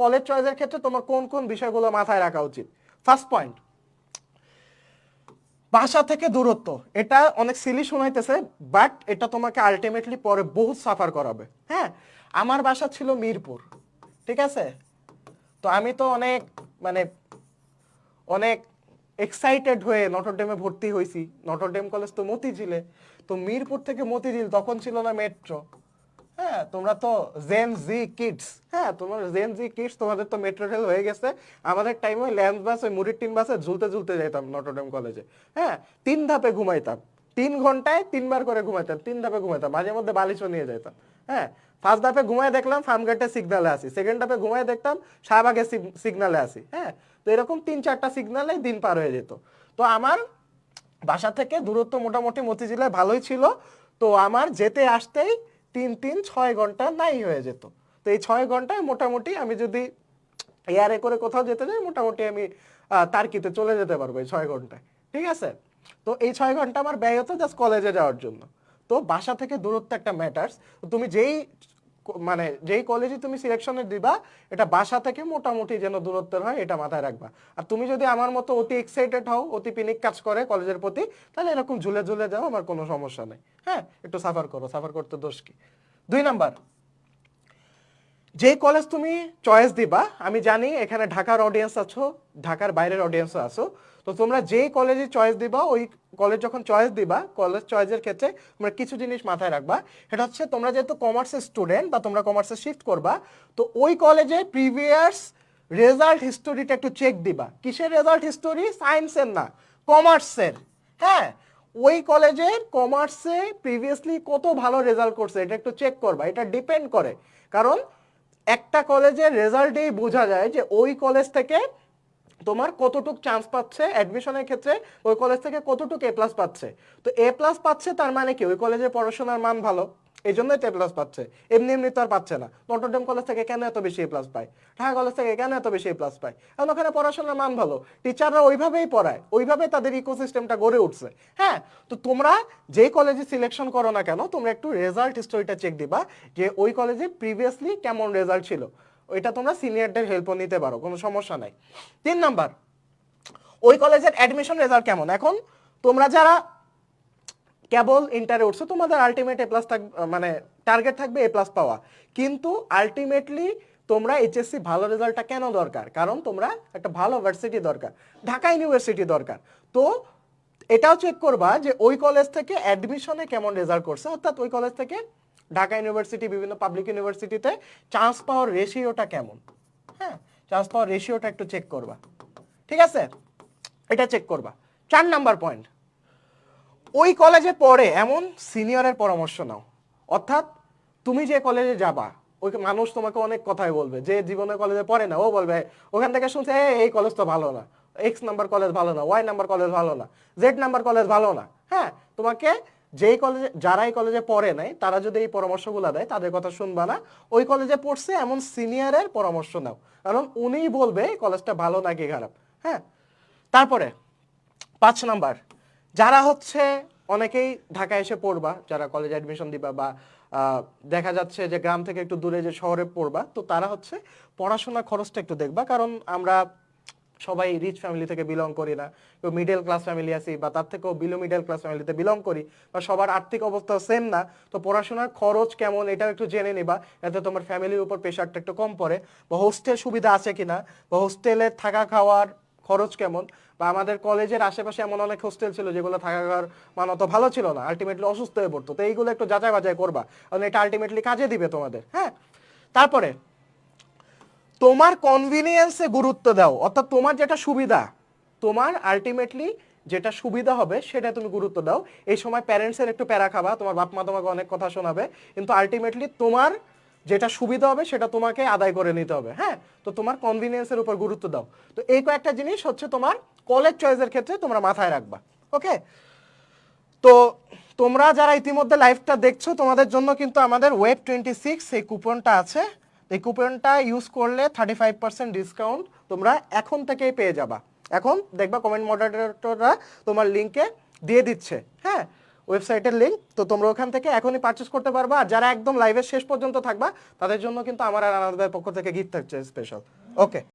College চয়েসের ক্ষেত্রে তোমার কোন কোন বিষয়গুলো মাথায় রাখা উচিত? ফার্স্ট পয়েন্ট বাসা থেকে দূরত্ব। এটা অনেক সিলি শোনাইতেছে বাট এটা তোমাকে আলটিমেটলি পরে বহুত সাফার করাবে। হ্যাঁ? আমার বাসা ছিল মিরপুর, ঠিক আছে? তো আমি তো অনেক মানে অনেক এক্সাইটেড হয়ে নটরডেমে ভর্তি হয়েছি নটরডেম কলেজ তো মতিঝিলে। তো মিরপুর থেকে মতিঝিল, তখন ছিল না মেট্রো হ্যাঁ তোমরা তো জেন জি কিডস হ্যাঁ তোমার জেন জি কিডস তোমাদের তো মেট্রো রেল হয়ে গেছে। আমাদের টাইমে ল্যান্ড বাস ওই মুড়ির টিন বাসে ঝুলতে ঝুলতে যেতাম নটরডেম কলেজে হ্যাঁ তিন ধাপে ঘুমাইতাম। তিন ঘন্টায় তিনবার করে ঘুমাইতাম, তিন ধাপে ঘুমাইতাম, মাঝে মধ্যে বালিশও নিয়ে যেতাম হ্যাঁ ফার্স্ট ধাপে ঘুমায় দেখলাম ফার্মগেটে সিগনালে আসি। সেকেন্ড ধাপে ঘুমায় দেখতাম শাহবাগে সিগনালে আসি। হ্যাঁ তো এরকম তিন চারটা সিগনালে দিন পার হয়ে যেত। তো আমার বাসা থেকে দূরত্ব মোটামুটি মতিঝিলে ভালোই ছিল। তো আমার যেতে আসতেই তিন তিন, ছয় ঘণ্টা নাই হয়ে যেত। তো এই ছয় ঘন্টায় মোটামুটি আমি যদি এয়ারে করে কোথাও যেতে যাই, মোটামুটি আমি তার্কিতে চলে যেতে পারব এই ছয় ঘন্টায়। ঠিক আছে? তো এই ছয় ঘণ্টা আমার ব্যয় হতো জাস্ট কলেজে যাওয়ার জন্য। তো বাসা থেকে দূরত্ব একটা ম্যাটার্স তুমি যেই মানে যেই কলেজে তুমি সিলেকশনে দিবা, এটা বাসা থেকে মোটামুটি যেন দূরত্বের হয়, এটা মাথায় রাখবা। আর তুমি যদি আমার মতো অতি এক্সাইটেড হও, অতি পিনিক কাজ করে কলেজের প্রতি, তাহলে এরকম ঝুলে ঝুলে যাও, আমার কোনো সমস্যা নেই। হ্যাঁ একটু সাফার করো সাফার করতে দোষ কি? দুই নাম্বার যে কলেজ তুমি চয়েস দিবা, আমি জানি এখানে ঢাকার অডিয়েন্স আছো, ঢাকার বাইরের অডিয়েন্সও আছো। তো তোমরা যেই কলেজে চয়েস দিবা, ওই কলেজ যখন চয়েস দিবা কলেজ চয়েসের ক্ষেত্রে তোমরা কিছু জিনিস মাথায় রাখবা। সেটা হচ্ছে তোমরা যেহেতু কমার্সের স্টুডেন্ট বা তোমরা কমার্সে শিফট করবা, তো ওই কলেজে প্রিভিয়াস রেজাল্ট হিস্টোরিটা একটু চেক দিবা। কিসের রেজাল্ট হিস্টোরি সায়েন্সের না কমার্সের হ্যাঁ ওই কলেজের কমার্সে প্রিভিয়াসলি কত ভালো রেজাল্ট করছে, এটা একটু চেক করবা। এটা ডিপেন্ড করে। কারণ একটা কলেজের রেজাল্টেই বোঝা যায় যে ওই কলেজ থেকে তোমার কতটুক চান্স পাচ্ছে অ্যাডমিশনের ক্ষেত্রে, ওই কলেজ থেকে কতটুক এ প্লাস পাচ্ছে। তো এ প্লাস পাচ্ছে তার মানে কি? ওই কলেজে পড়াশোনার মান ভালো। এই জন্যই এ প্লাস পাচ্ছে। এমনি এমনি তো আর পাচ্ছে না। নটরডেম কলেজ থেকে কেন এত বেশি প্লাস পায়? ঢাকা কলেজ থেকে কেন এত বেশি প্লাস পায়? কারণ ওখানে পড়াশোনার মান ভালো। টিচাররা ওইভাবেই পড়ায় ওইভাবে তাদের ইকোসিস্টেমটা গড়ে উঠছে। হ্যাঁ তো তোমরা যেই কলেজে সিলেকশন করো না কেন, তোমরা একটু রেজাল্ট হিস্টোরিটা চেক দিবা যে ওই কলেজে প্রিভিয়াসলি কেমন রেজাল্ট ছিল। ওইটা তোমরা সিনিয়রদের হেল্পও নিতে পারো, কোনো সমস্যা নাই। তিন নাম্বার, ওই কলেজের অ্যাডমিশন রেজাল্ট কেমন? এখন তোমরা যারা কেবল ইন্টারে উঠছো, তোমাদের আলটিমেট এ প্লাস থাকবে মানে টার্গেট থাকবে এ প্লাস পাওয়া। কিন্তু আলটিমেটলি তোমরা এইচএসসি ভালো রেজাল্টটা কেন দরকার? কারণ তোমরা একটা ভালো ভার্সিটি দরকার, ঢাকা ইউনিভার্সিটি দরকার। তো এটাও চেক করবা যে ওই কলেজ থেকে অ্যাডমিশনে কেমন রেজাল্ট করছে, অর্থাৎ ওই কলেজ থেকে ঢাকা ইউনিভার্সিটি বিভিন্ন পাবলিক ইউনিভার্সিটিতে চান্স পাওয়ার রেশিওটা কেমন? হ্যাঁ চান্স পাওয়ার রেশিওটা একটু চেক করবা। ঠিক আছে? এটা চেক করবা। চার নাম্বার পয়েন্ট ওই কলেজে পড়ে এমন সিনিয়রের পরামর্শ নাও। অর্থাৎ তুমি যে কলেজে যাবা ওই মানুষ তোমাকে অনেক কথাই বলবে। যে জীবনে কলেজে পড়ে না ও বলবে ওখান থেকে শুনছে "এ, এই কলেজ তো ভালো না। এক্স নাম্বার কলেজ ভালো না ওয়াই নাম্বার কলেজ ভালো না জেড নাম্বার কলেজ ভালো না। হ্যাঁ তোমাকে যেই কলেজে যারা এই কলেজে পড়ে নাই তারা যদি এই পরামর্শগুলো দেয় তাদের কথা শুনবা না। ওই কলেজে পড়ছে এমন সিনিয়রের পরামর্শ নাও। কারণ উনিই বলবে কলেজটা ভালো নাকি খারাপ? হ্যাঁ তারপরে পাঁচ নাম্বার যারা হচ্ছে অনেকেই ঢাকায় এসে পড়বা, যারা কলেজে অ্যাডমিশন দিবা বা দেখা যাচ্ছে যে গ্রাম থেকে একটু দূরে যে শহরে পড়বা, তো তারা হচ্ছে পড়াশোনার খরচটা একটু দেখবা। কারণ আমরা সবাই রিচ ফ্যামিলি থেকে বিলং করি না। কেউ মিডল ক্লাস ফ্যামিলি আছি বা তার থেকেও বিলো মিডল ক্লাস ফ্যামিলিতে বিলং করি বা সবার আর্থিক অবস্থা সেম না। তো পড়াশোনার খরচ কেমন এটাও একটু জেনে নিবা। যাতে তোমার ফ্যামিলির উপর প্রেশারটা একটু কম পড়ে। বা হোস্টেল সুবিধা আছে কিনা? বা হোস্টেলে থাকা খাওয়ার খরচ কেমন? বা আমাদের কলেজের আশেপাশে এমন অনেক হোস্টেল ছিল যেগুলো থাকা খাওয়ার মান অত ভালো ছিল না আলটিমেটলি অসুস্থ হয়ে পড়তো। তো এইগুলো একটু যাচাই বাজাই করবা। কারণ এটা আলটিমেটলি কাজে দিবে তোমাদের হ্যাঁ? তারপরে, তোমার কনভিনিয়েন্সে গুরুত্ব দাও। অর্থাৎ তোমার যেটা সুবিধা, তোমার আলটিমেটলি যেটা সুবিধা হবে সেটা তুমি গুরুত্ব দাও। এই সময় প্যারেন্টসের একটু প্যারা খাবা, তোমার বাপ মা তোমাকে অনেক কথা শোনাবে। কিন্তু আলটিমেটলি তোমার যেটা সুবিধা হবে সেটা তোমাকে আদায় করে নিতে হবে হ্যাঁ? তো তোমার কনভিনিয়েন্সের উপর গুরুত্ব দাও। তো এই কয়েকটা জিনিস হচ্ছে তোমার কলেজ চয়েসের ক্ষেত্রে তোমরা মাথায় রাখবা ওকে তো তোমরা যারা ইতিমধ্যে লাইভটা দেখছ, তোমাদের জন্য কিন্তু আমাদের ওয়েব টোয়েন্টি সিক্স এই কুপনটা আছে। এই কুপনটা ইউজ করলে থার্টি ফাইভ পার্সেন্ট ডিসকাউন্ট তোমরা এখন থেকেই পেয়ে যাবা। এখন দেখবা কমেন্ট মডারেটররা তোমার লিঙ্কে দিয়ে দিচ্ছে হ্যাঁ? ওয়েবসাইটের লিঙ্ক তো তোমরা ওখান থেকে এখনই পারচেস করতে পারবা। আর যারা একদম লাইভের শেষ পর্যন্ত থাকবা, তাদের জন্য কিন্তু আমার আর আনাদের পক্ষ থেকে গিফট থাকছে স্পেশাল ওকে